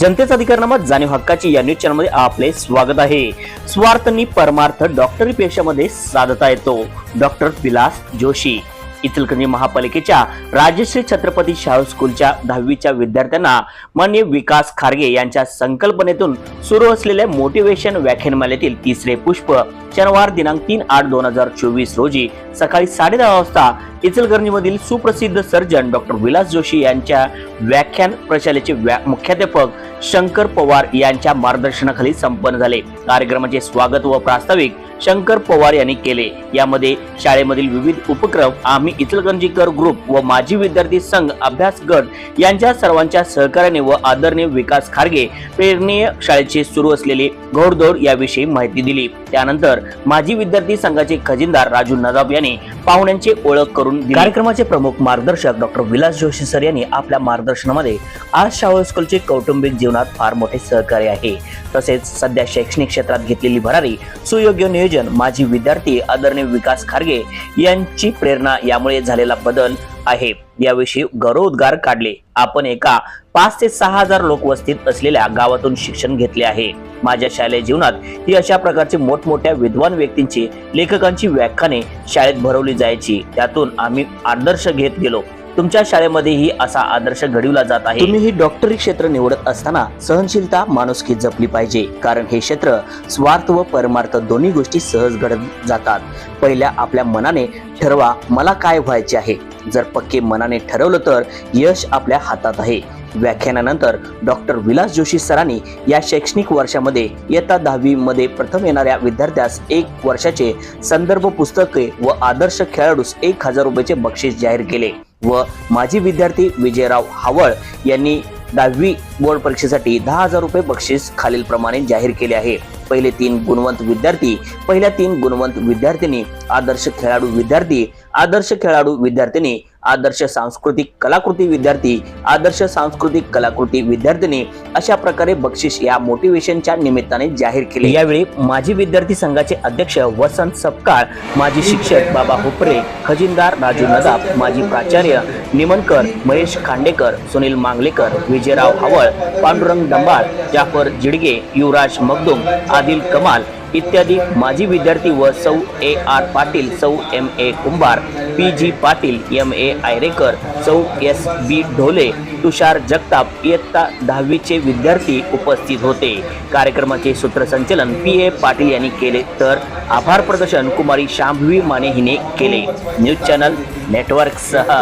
जनतेचा अधिकारनामा जाणीव हक्काची या न्यूज चॅनलमध्ये आपले स्वागत आहे. स्वार्थनी परमार्थ डॉक्टरी पेशामध्ये साधता येतो. डॉक्टर विलास जोशी. इचलकरंजी महापालिकेच्या राजश्री छत्रपती शाहू स्कूलच्या दहावीच्या विद्यार्थ्यांना मान्य विकास खारगे यांच्या संकल्पनेतून सुरू असलेल्या मोटिवेशन व्याख्यानमालेतील तिसरे पुष्प शनिवार दिनांक तीन आठ दोन हजार चोवीस रोजी सकाळी साडेदहा वाजता इचलकरंजीमधील सुप्रसिद्ध सर्जन डॉक्टर विलास जोशी यांच्या व्याख्यान प्रशालेचे व्या- मुख्याध्यापक शंकर पवार यांच्या मार्गदर्शनाखाली संपन्न झाले. कार्यक्रमाचे स्वागत व प्रास्ताविक शंकर पवार यांनी केले. यामध्ये शाळेमधील विविध उपक्रम आम्ही इचलकरंजीकर ग्रुप व माजी विद्यार्थी संघ अभ्यास गट यांच्या सर्वांच्या सहकार्याने व आदरणीय विकास खारगे प्रेरणीय शाळेचे सुरू असलेले घोडदौड याविषयी माहिती दिली. त्यानंतर माजी विद्यार्थी संघाचे खजिनदार राजू नदाब यांनी पाहुण्यांची ओळख करून कार्यक्रमाचे प्रमुख मार्गदर्शक डॉक्टर विलास जोशी सर यांनी आपल्या मार्गदर्शनामध्ये आज शाहू स्कूलचे कौटुंबिक जीवनात फार मोठे सहकार्य आहे. तसेच सध्या शैक्षणिक क्षेत्रात घेतलेली भरारी सुयोग्य नियोजन माजी विद्यार्थी आदरणीय विकास खारगे यांची प्रेरणा यामुळे झालेला बदल आहे. याविषयी गौरवोद्गार काढले. आपण एका पाच ते सहा हजार लोकवस्तीत असलेल्या गावातून शिक्षण घेतले आहे. माझ्या शालेय जीवनात ही अशा प्रकारची मोठमोठ्या विद्वान व्यक्तींची लेखकांची व्याख्याने शाळेत भरवली जायची. त्यातून आम्ही आदर्श घेत गेलो. तुमच्या शाळेमध्येही असा आदर्श घडविला जात आहे. तुम्ही ही डॉक्टरी क्षेत्र निवडत असताना सहनशीलता माणुसकी जपली पाहिजे. कारण हे क्षेत्र स्वार्थ व परमार्थ दोन्ही गोष्टी सहज घडत जातात. पहिल्या आपल्या मनाने ठरवा मला काय व्हायचे आहे? जर पक्के मनाने ठरवलं तर यश आपल्या हातात आहे. व्याख्यानानंतर डॉक्टर विलास जोशी सरांनी या शैक्षणिक वर्षामध्ये इयत्ता दहावी मध्ये प्रथम येणाऱ्या विद्यार्थ्यास एक वर्षाचे संदर्भ पुस्तके व आदर्श खेळाडूस एक हजार रुपयाचे बक्षीस जाहीर केले. व माजी विद्यार्थी विजयराव हावळ यांनी दहावी बोर्ड परीक्षेसाठी दहा हजार रुपये बक्षीस खालील प्रमाणे जाहीर केले आहे. पहिले तीन गुणवंत विद्यार्थी पहिल्या तीन गुणवंत विद्यार्थिनी आदर्श खेळाडू विद्यार्थी आदर्श खेळाडू विद्यार्थिनी आदर्श सांस्कृतिक कलाकृती विद्यार्थी आदर्श सांस्कृतिक कलाकृती विद्यार्थिनी अशा प्रकारे बक्षीस या मोटिवेशनच्या निमित्ताने जाहीर केले. यावेळी माजी विद्यार्थी संघाचे अध्यक्ष वसंत सपकाळ माजी शिक्षक बाबा हुपरे खजिनदार राजू नदाब माजी प्राचार्य निमनकर महेश खांडेकर सुनील मांगलेकर विजयराव हवळ पांडुरंग दंबाळ जाफर जिडगे युवराज मगदुम आदिल कमाल इत्यादी. माजी विद्यार्थी व सौ ए आर पाटील सौ M A Kumbhar P G Patil M A Ayrekar सौ एस बी ढोले तुषार जगताप इयत्ता दहावीचे विद्यार्थी उपस्थित होते. कार्यक्रमाचे सूत्रसंचलन पी ए पाटील यांनी केले तर आभार प्रदर्शन कुमारी शांभवी माने हिने केले. न्यूज चॅनल नेटवर्कसह.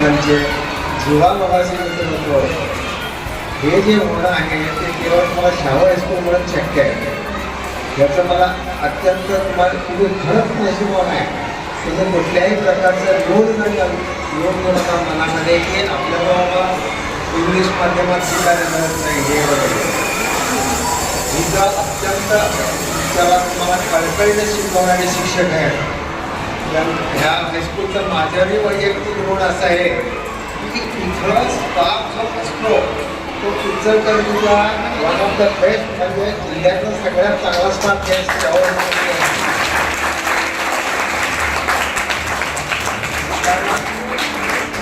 म्हणजे हे जे होणं आहे ते केवळ मला शाहू हायस्कूलमुळे शक्य आहे. याचं मला अत्यंत तुम्हाला तुम्ही खरंच नशिबवान आहे. तुम्ही कुठल्याही प्रकारचं लोड न लोड न नका मनामध्ये की आपल्याला बाबा इंग्लिश माध्यमात शिकायला मिळत नाही हे वगैरे ही जर अत्यंत त्याला तुम्हाला कळकळीने शिकवणारे शिक्षक आहेत. ह्या हायस्कूलचा माझ्याही वैयक्तिक गुण असा आहे की इथं स्टाफ जो असतो तो इचलकरंजीचा वन ऑफ द बेस्ट म्हणजे जिल्ह्यातला सगळ्यात चांगला स्टाफ हे त्यावर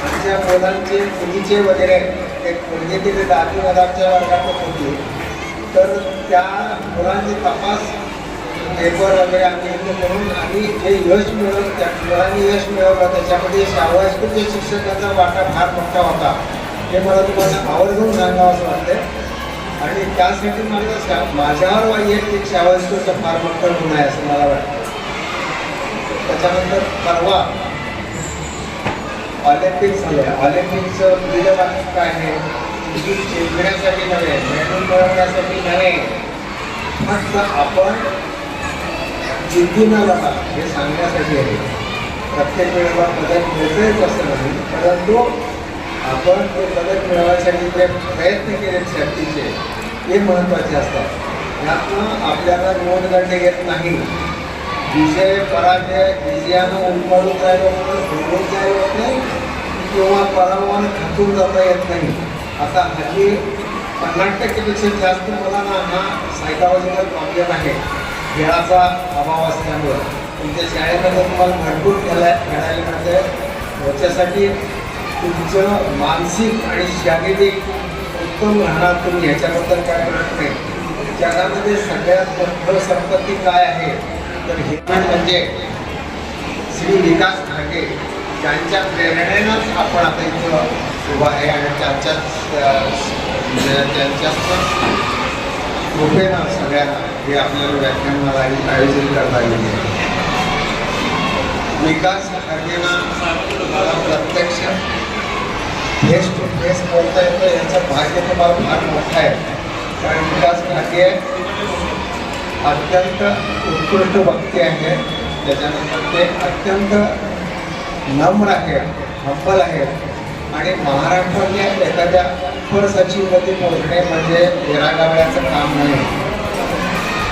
आमच्या मुलांचे मुलीचे वगैरे एक मुलगी तिथे दहावी नदाबच्या वर्गातच होती. तर त्या मुलांचे तपास पेपर वगैरे आम्ही इथे करून आणि जे यश मिळवलं त्या मुलांनी यश मिळवलं त्याच्यामध्ये शाळा शिक्षकाचा शिक्षकांचा वाटा फार मोठा होता. हे मला तुम्हाला आवर्जून सांगावं असं वाटतंय. आणि त्यासाठी मला शा माझ्यावर वैयक्तिक शाहू फार मोठा गुण आहे असं मला वाटतं त्याच्यानंतर परवा ऑलिम्पिक झाले ऑलिम्पिकचं दिलं काय आहे? की जिंकण्यासाठी नव्हे मेडल मिळवण्यासाठी नव्हे. फक्त आपण जिद्दी न लागा हे सांगण्यासाठी आहे. प्रत्येक वेळेला मदत मिळतेच असं नाही परंतु आपण ते पदक मिळवण्यासाठी जे प्रयत्न केले शक्तीचे ते महत्त्वाचे असतात. यातनं आपल्याला नोंदगंड येत नाही. विजय पराजय विजयानं उलपाडून जायला म्हणून जायला होत नाही किंवा पराभवानं खचून जाता येत नाही. आता हल्ली पन्नास टक्केपेक्षा जास्त मुलांना हा सायकॉलॉजिकल प्रॉब्लेम आहे. खेळाचा अभाव असल्यामुळं. तुमच्या शाळेमध्ये तुम्हाला भरपूर खेळाय खेळायला मिळतं तुमचं मानसिक आणि शारीरिक उत्तम राहणार तुम्ही ह्याच्याबद्दल काय प्रश्न नाही. जगामध्ये सगळ्यात मोठं संपत्ती काय आहे? तर हे म्हणजे श्री विकास ठाकरे त्यांच्या प्रेरणेनंच आपण आता इथं उभा आहे आणि त्यांच्याच त्यांच्याच कृपेनं सगळ्यांना हे आपल्याला व्याख्यानाला आयोजित करता येईल. विकास घाटेंना प्रत्यक्ष फेस टू फेस बोलता येतं याचं भाग्य तुम्हाला फार मोठा आहे कारण विकास घाटे अत्यंत उत्कृष्ट वक्ते आहे त्याच्यानंतर ते अत्यंत नम्र आहे हंबल आहे आणि महाराष्ट्रातल्या एखाद्या अपर सचिवमध्ये पोहोचणे म्हणजे गावड्याचं काम नाही.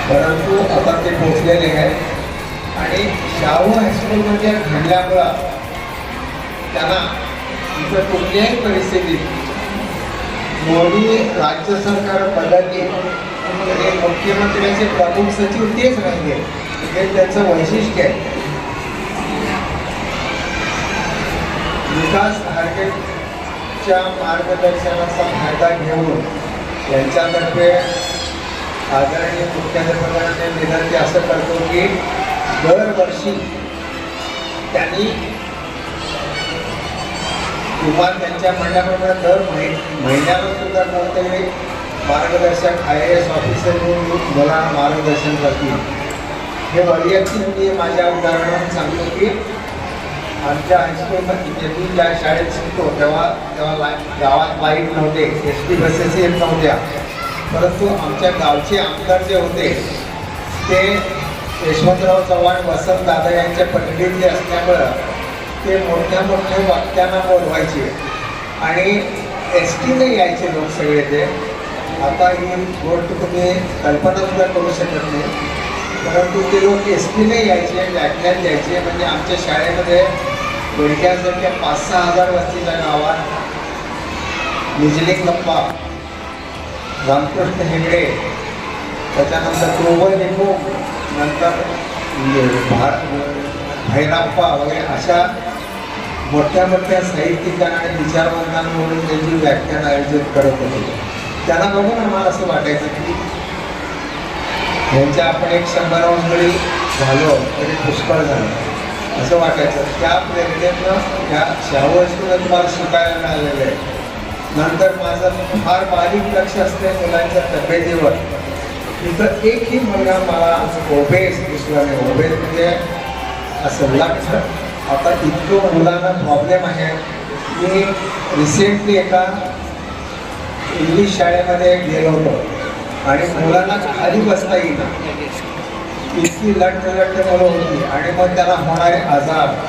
परंतु आता ते पोचलेले आहे. आणि शाहू हायस्कूलमध्ये घडल्यामुळं त्यांना इथं कुठल्याही परिस्थितीत मोदी राज्य सरकार बदलली हे मुख्यमंत्र्याचे प्रमुख सचिव तेच राहिले हे त्याचं वैशिष्ट्य आहे. विकास हार्केटच्या मार्गदर्शनाचा फायदा घेऊन यांच्यातर्फे आदरणीय मुख्याध्यापकांनी विनंती असं करतो की दरवर्षी त्यांनी किंवा त्यांच्या म्हणण्याप्रमाणे दर महि महिन्याला सुद्धा कोणतरी मार्गदर्शक आय ए एस ऑफिसर म्हणून मला मार्गदर्शन करतील. हे वैयक्तिक मी माझ्या उदाहरणात सांगतो की आमच्या हायस्कूलमध्ये मी ज्या शाळेत शिकतो तेव्हा तेव्हा ला गावात लाइट नव्हते एस टी बसेस येत नव्हत्या. परंतु आमच्या गावचे आमदार जे होते ते यशवंतराव चव्हाण वसंत दादा यांच्या पत्नीतले असल्यामुळं ते मोठ्या मोठ्या वाक्यांना बोलवायचे. आणि एस टीने यायचे लोक सगळे ते. आता ही गोष्ट तुम्ही कल्पना सुद्धा करू शकत नाही. परंतु ते लोक एस टीने यायचे व्याख्यान द्यायचे. म्हणजे आमच्या शाळेमध्ये बेडक्यासारख्या पाच सहा हजार वस्तीच्या गावात लप्पा रामकृष्ण हेगडे त्याच्यानंतर क्रोवर निको नंतर भार भैराप्पा वगैरे अशा मोठ्या मोठ्या साहित्यिकांना आणि विचारवंतांमधून त्यांची व्याख्यान आयोजित करत होते. त्यांना बघून आम्हाला असं वाटायचं की यांच्या आपण एक शंभराहून जरी झालो तरी पुष्कळ झालं. असं वाटायचं. त्या प्रेरणेतनं या शाहू हायस्कूलला तुम्हाला शिकायला मिळालेलं आहे. नंतर माझं फार बारीक लक्ष असते मुलांच्या तब्येतीवर. तिथं एकही मुलगा मला ओबेस दिसला नाही. ओबेस म्हणजे असं लक्ष. आता इतकं मुलांना प्रॉब्लेम आहे मी रिसेंटली एका इंग्लिश शाळेमध्ये गेलो होतो. आणि मुलांना खाली बसता येईना. इतकी लट्ट लट्ट मुलं होती. आणि मग त्याला होणारे आजार.